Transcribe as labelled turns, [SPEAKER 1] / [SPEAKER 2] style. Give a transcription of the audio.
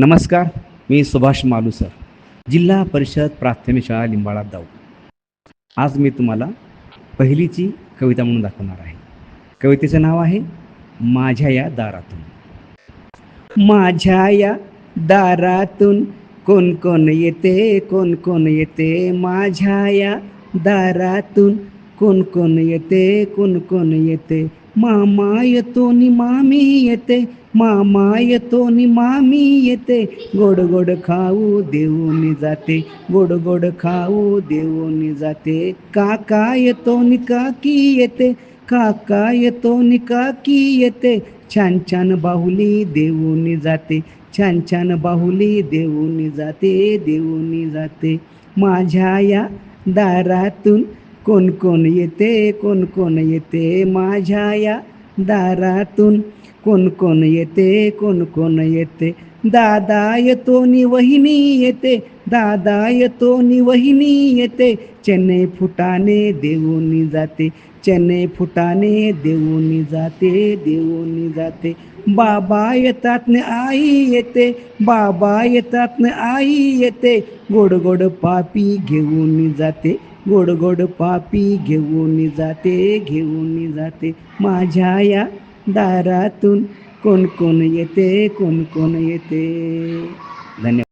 [SPEAKER 1] नमस्कार मी सुभाष मालुसर जिल्हा परिषद प्राथमिक शाळा लिंबाळा दाऊ. आज मी तुम्हाला पहिलीची कविता म्हणून दाखवणार आहे. कवितेचं नाव आहे माझ्या या दारातून. माझ्या या दारातून कोण कोण येते कोण कोण येते? माझ्या या दारातून कोण कोण येते कोण कोण येते? मामा येतो नि मामी येते मामा येतो नि मामी येते. गोड गोड खाऊ देऊन जाते गोड गोड खाऊ देऊन जाते. काका येतो नि काकी येते काका येतो नि काकी येते. छान छान बाहुली देऊन जाते छान छान बाहुली देऊन जाते देऊन जाते. माझ्या या दारातून कोण कोण येते कोण कोण येते माझ्या या दारातून? कोण कोण येते कोण कोण येते? दादा येतो नि वहिनी येते दादा येतो नि वहिनी येते. चेन्नई फुटाने देऊन जाते चेन्नई फुटाने देऊन जाते देऊन जाते. बाबा येतात न आई येते बाबा येतात न आई येते. गोड गोड पापी घेऊन जाते. गोड गोड पापी घेऊन जाते घेऊन जाते. माझ्या या दारातून कोण कोण येते कोण कोण येते? धन्यवाद.